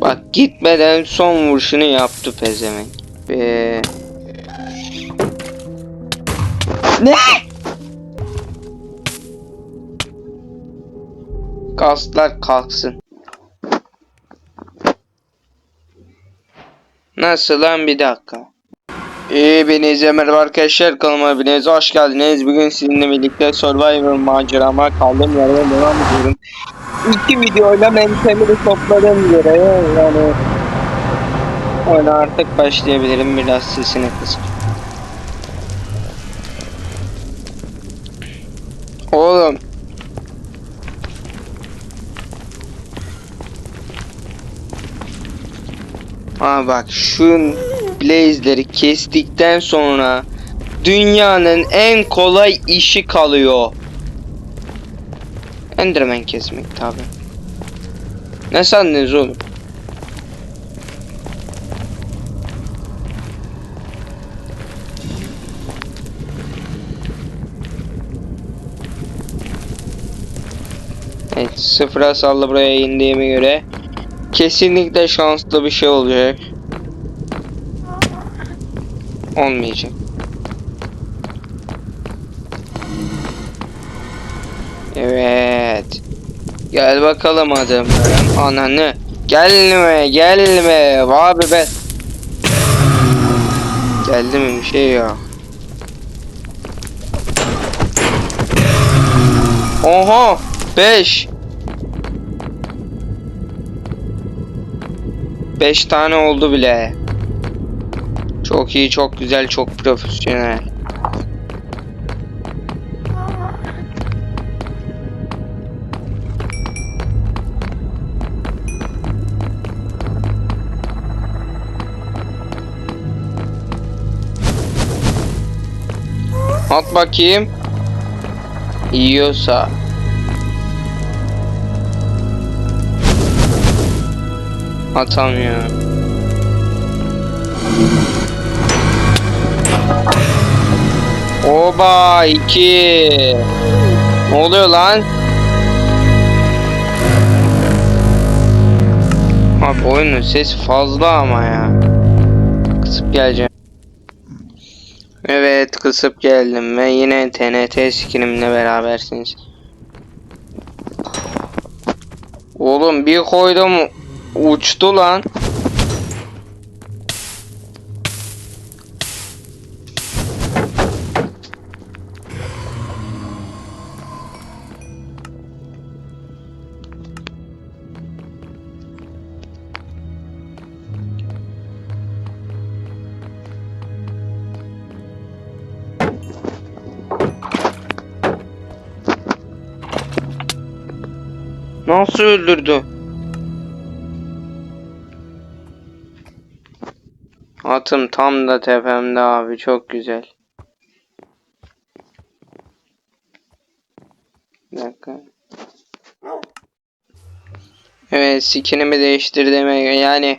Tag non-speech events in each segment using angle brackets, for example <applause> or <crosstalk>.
Bak gitmeden son vuruşunu yaptı pezevenk. Ve... Ne? Gazlar kalksın. Nasıl lan bir dakika. İyi beni merhaba arkadaşlar kanalıma hepiniz hoş geldiniz. Bugün sizinle birlikte Survivor macerama kaldığım yerden devam ediyorum. İki videoyla mentalimi topladığım göre yani oyuna artık başlayabilirim biraz sesini kısıp. Oğlum Ha bak şu blaze'leri kestikten sonra dünyanın en kolay işi kalıyor. Enderman kesmek tabi. Ne sandınız oğlum? Evet sıfıra salla buraya indiğime göre kesinlikle şanslı bir şey olacak. Olmayacak. Gel bakalım adamlarım. Ananı. Gelme gelme. Abi ben. Geldi mi bir şey yok. Oha. 5. 5 tane oldu bile. Çok iyi, çok güzel, çok profesyonel. At bakayım. Yiyorsa. Atamıyor. Oba 2. Ne oluyor lan? Abi oyunun sesi fazla ama ya. Kısıp geleceğim. Evet kısıp geldim ve yine TNT skinimle berabersiniz. Oğlum bir koydum uçtu lan. Nasıl öldürdü? Atım tam da tepemde abi çok güzel. Bir dakika. Evet skinimi değiştirdiğime göre yani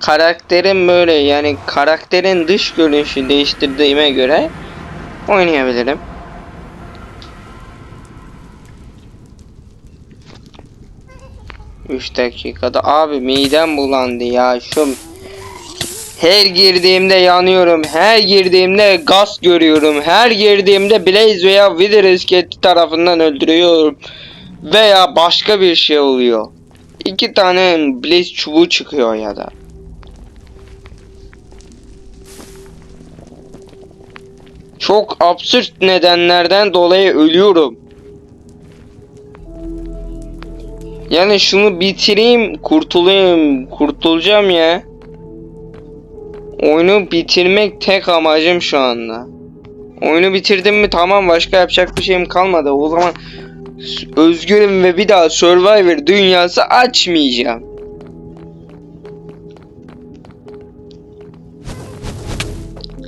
karakterin böyle yani karakterin dış görünüşü değiştirdiğime göre oynayabilirim. Üç dakikada abi midem bulandı ya şu her girdiğimde yanıyorum. Her girdiğimde gaz görüyorum. Her girdiğimde Blaze veya Wither isketi tarafından öldürüyorum. Veya başka bir şey oluyor. İki tane Blaze çubuğu çıkıyor ya da. Çok absürt nedenlerden dolayı ölüyorum. Yani şunu bitireyim, kurtulayım, kurtulacağım ya. Oyunu bitirmek tek amacım şu anda. Oyunu bitirdim mi tamam başka yapacak bir şeyim kalmadı. O zaman özgürüm ve bir daha Survivor dünyası açmayacağım.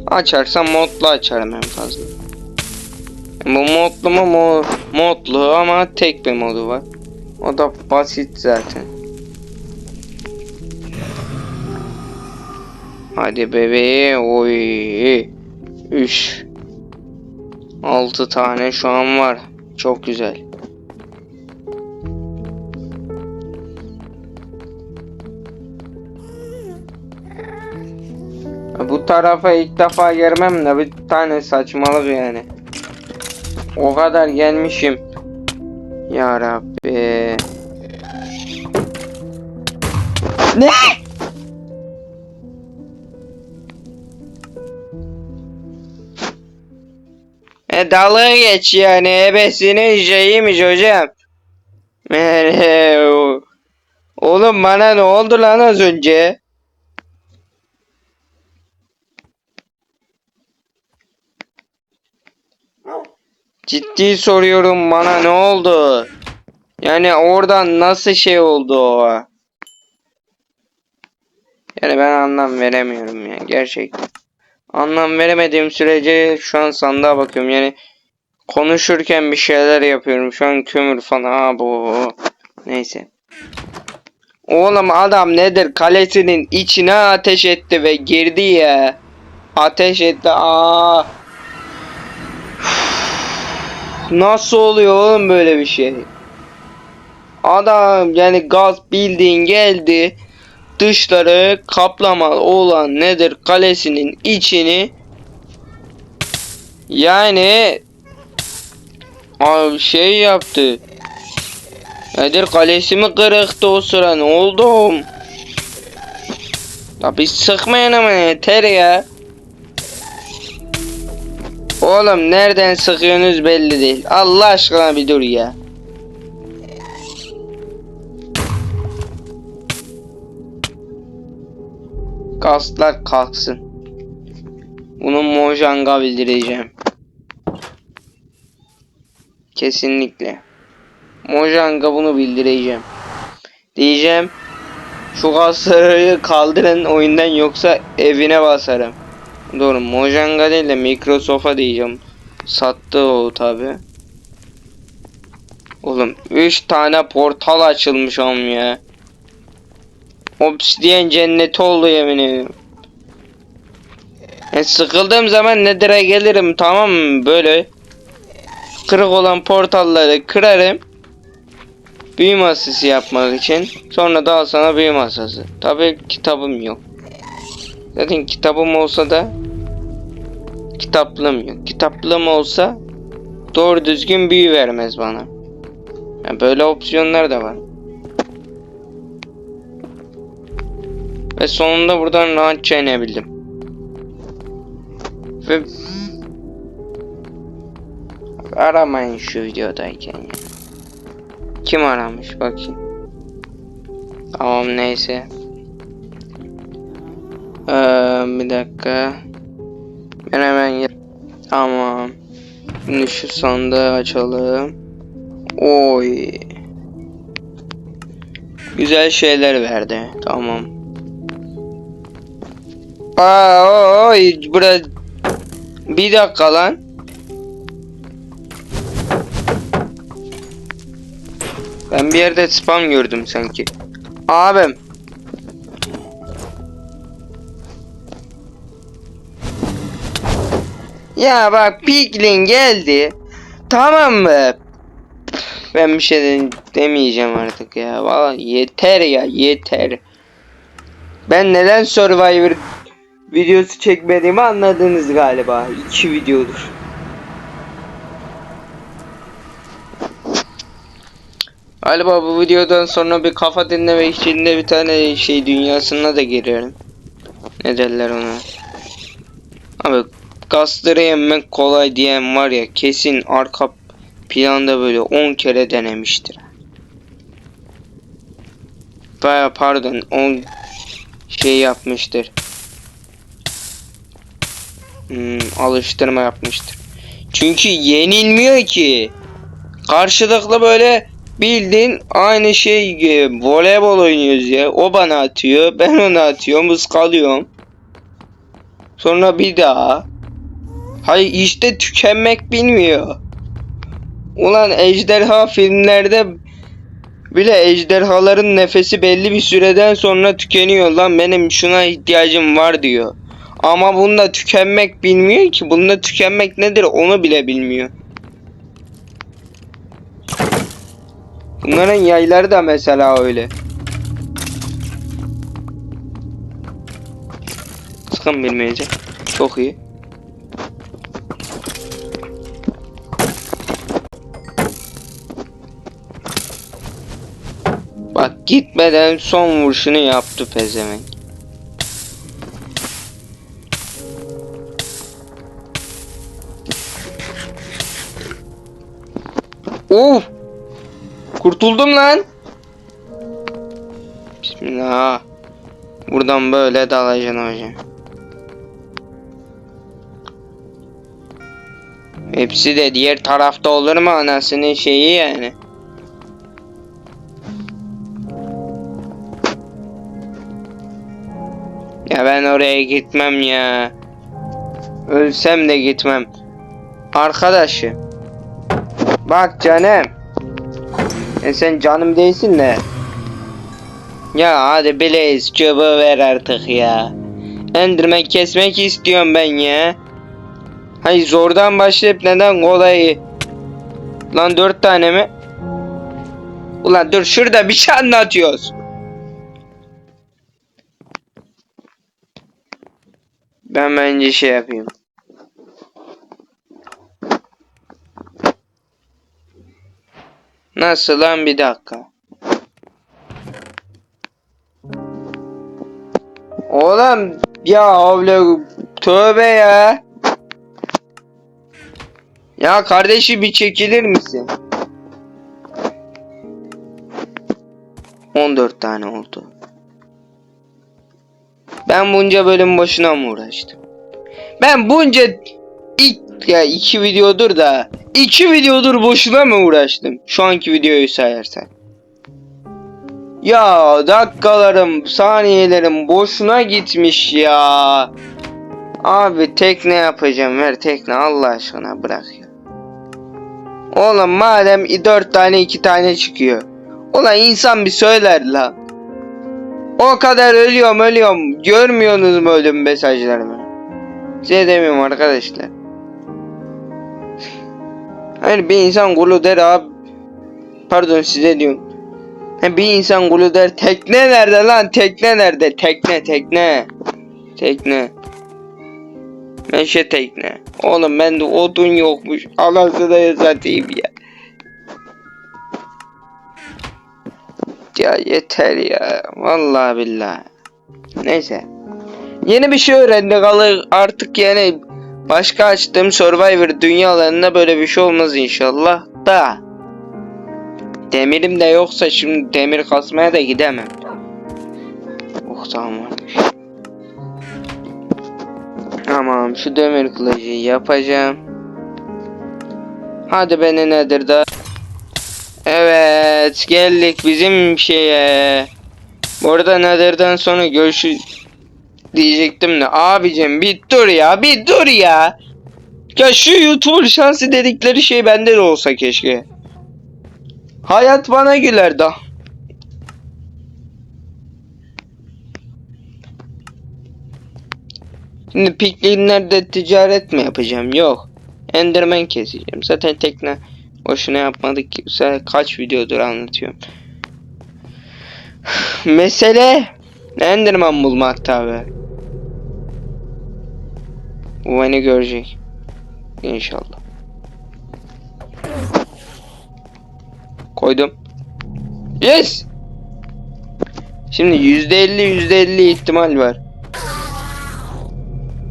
Açarsam modlu açarım en fazla. Bu modlu mu mo modlu ama tek bir modu var. O da basit zaten. Hadi bebeğim. Oy. Üç. Altı tane şu an var. Çok güzel. Bu tarafa ilk defa gelmem de bir tane saçmalık yani. O kadar gelmişim. Ya Rabbi. Ne? E dalga geç yani ebesinin şeyiymiş hocam. Yani, o- Oğlum bana ne oldu lan az önce? Ciddi soruyorum bana ne oldu? Yani oradan nasıl şey oldu o? Yani ben anlam veremiyorum ya gerçekten. Anlam veremediğim sürece şu an sandığa bakıyorum yani konuşurken bir şeyler yapıyorum. Şu an kömür falan Aa, bu neyse. Oğlum adam nedir kalesinin içine ateş etti ve girdi ya. Ateş etti aa. Nasıl oluyor oğlum böyle bir şey? Adam yani gaz bildiğin geldi. Dışları kaplama olan nedir kalesinin içini yani abi şey yaptı. Nedir kalesi mi kırıktı o sıra ne oldu? Tabi sıkmayın ama yeter ya. Oğlum nereden sıkıyorsunuz belli değil. Allah aşkına bir dur ya. Gazlar kalksın. Bunu Mojang'a bildireceğim. Kesinlikle. Mojang'a bunu bildireceğim. Diyeceğim. Şu gazları kaldırın oyundan yoksa evine basarım. Doğru Mojang'a değil de Microsoft'a diyeceğim. Sattı o tabi. Oğlum 3 tane portal açılmış am ya. Obsidian cenneti oldu yemin ediyorum. E, sıkıldığım zaman Nether'a gelirim tamam mı? Böyle kırık olan portalları kırarım. Büyü masası yapmak için. Sonra daha sana büyü masası. Tabi kitabım yok. Zaten kitabım olsa da kitaplığım yok. Kitaplığım olsa doğru düzgün büyü vermez bana. Yani böyle opsiyonlar da var ve sonunda buradan rahatça inebildim ve aramayın şu videodayken ya. Kim aramış bakayım. Tamam neyse. Ee, bir dakika. Ben hemen Tamam. Şimdi şu sandığı açalım. Oy. Güzel şeyler verdi. Tamam. Aa, oy, bura bir dakika lan. Ben bir yerde spam gördüm sanki. Abim. Ya bak Piglin geldi. Tamam mı? Ben bir şey de- demeyeceğim artık ya. Vallahi yeter ya yeter. Ben neden Survivor videosu çekmediğimi anladınız galiba. İki videodur. Galiba bu videodan sonra bir kafa dinleme içinde bir tane şey dünyasına da giriyorum. Ne derler ona? Abi gazları yemek kolay diyen var ya kesin arka planda böyle 10 kere denemiştir. Baya pardon 10 şey yapmıştır. Hmm, alıştırma yapmıştır. Çünkü yenilmiyor ki. Karşılıklı böyle bildiğin aynı şey e, voleybol oynuyoruz ya. O bana atıyor, ben ona atıyorum, ıskalıyorum. Sonra bir daha. Hayır işte tükenmek bilmiyor. Ulan ejderha filmlerde bile ejderhaların nefesi belli bir süreden sonra tükeniyor lan benim şuna ihtiyacım var diyor. Ama bunda tükenmek bilmiyor ki. Bunda tükenmek nedir onu bile bilmiyor. Bunların yayları da mesela öyle. Sakın bilmeyecek. Çok iyi. Bak gitmeden son vuruşunu yaptı pezevenk. Uf! Kurtuldum lan. Bismillah. Buradan böyle dalacaksın hocam. Hepsi de diğer tarafta olur mu anasının şeyi yani. Ya ben oraya gitmem ya. Ölsem de gitmem. Arkadaşım. Bak canım. E sen canım değilsin de. Ya hadi Blaze çubuğu ver artık ya. Enderman kesmek istiyorum ben ya. Hayır zordan başlayıp neden kolayı? Lan dört tane mi? Ulan dur şurada bir şey anlatıyoruz. Ben bence şey yapayım. Nasıl lan bir dakika. Oğlum ya öyle tövbe ya. Ya kardeşi bir çekilir misin? 14 tane oldu. Ben bunca bölüm boşuna mı uğraştım? Ben bunca ilk ya iki videodur da iki videodur boşuna mı uğraştım? Şu anki videoyu sayarsan. Ya dakikalarım, saniyelerim boşuna gitmiş ya. Abi tekne yapacağım ver tekne Allah aşkına bırak ya. Oğlum madem dört tane iki tane çıkıyor. Ulan insan bir söyler la. O kadar ölüyorum ölüyorum. Görmüyorsunuz mu ölüm mesajlarımı? Size demiyorum arkadaşlar. Hayır bir insan kulu der abi. Pardon size diyorum. Bir insan kulu der tekne nerede lan? Tekne nerede? Tekne tekne. Tekne. Meşe tekne. Oğlum bende odun yokmuş. Anasını da satayım ya. Ya yeter ya. Vallahi billahi. Neyse. Yeni bir şey öğrendik. Artık yani Başka açtığım Survivor dünyalarında böyle bir şey olmaz inşallah da Demirim de yoksa şimdi demir kasmaya da gidemem. Oh tamam varmış. Tamam şu demir kılıcı yapacağım. Hadi beni nedir da? Evet geldik bizim şeye. Bu arada nedirden sonra görüşü diyecektim de abicim bir dur ya bir dur ya. Ya şu YouTuber şansı dedikleri şey bende de olsa keşke. Hayat bana güler da. Şimdi piklinlerde ticaret mi yapacağım? Yok. Enderman keseceğim. Zaten tekne boşuna yapmadık ki. Kaç videodur anlatıyorum. <sighs> Mesele Enderman bulmak tabi. Bu beni görecek. İnşallah. Koydum. Yes. Şimdi yüzde elli yüzde elli ihtimal var.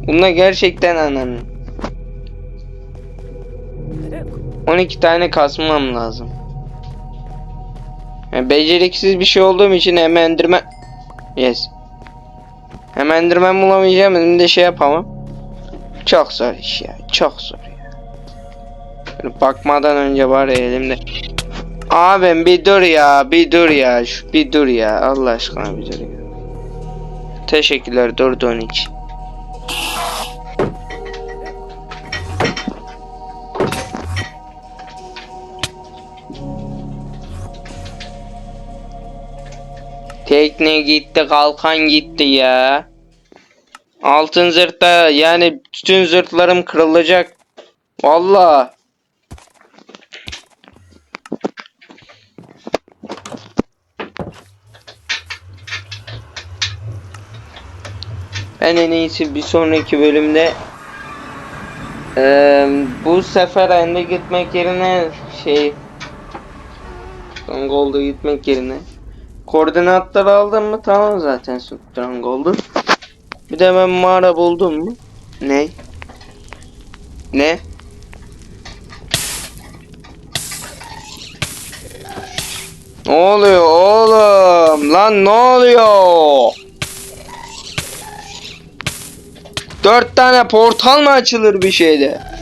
Bunda gerçekten anam. 12 tane kasmam lazım. Yani beceriksiz bir şey olduğum için hem endirme... Yes. Hem endirmen bulamayacağım hem de şey yapamam. Çok zor iş ya. Çok zor ya. Böyle bakmadan önce var ya elimde. Abim bir dur ya, bir dur ya, şu bir dur ya. Allah aşkına bir dur ya. Teşekkürler durduğun için. Tekne gitti, kalkan gitti ya. Altın zırhta yani bütün zırhlarım kırılacak. Vallahi. Ben en iyisi bir sonraki bölümde eee, bu sefer ende gitmek yerine şey Stronghold'a gitmek yerine koordinatları aldım mı tamam zaten Stronghold'un. Bir de ben mağara buldum mu? Ne? Ne? Ne oluyor oğlum? Lan ne oluyor? Dört tane portal mı açılır bir şeyde?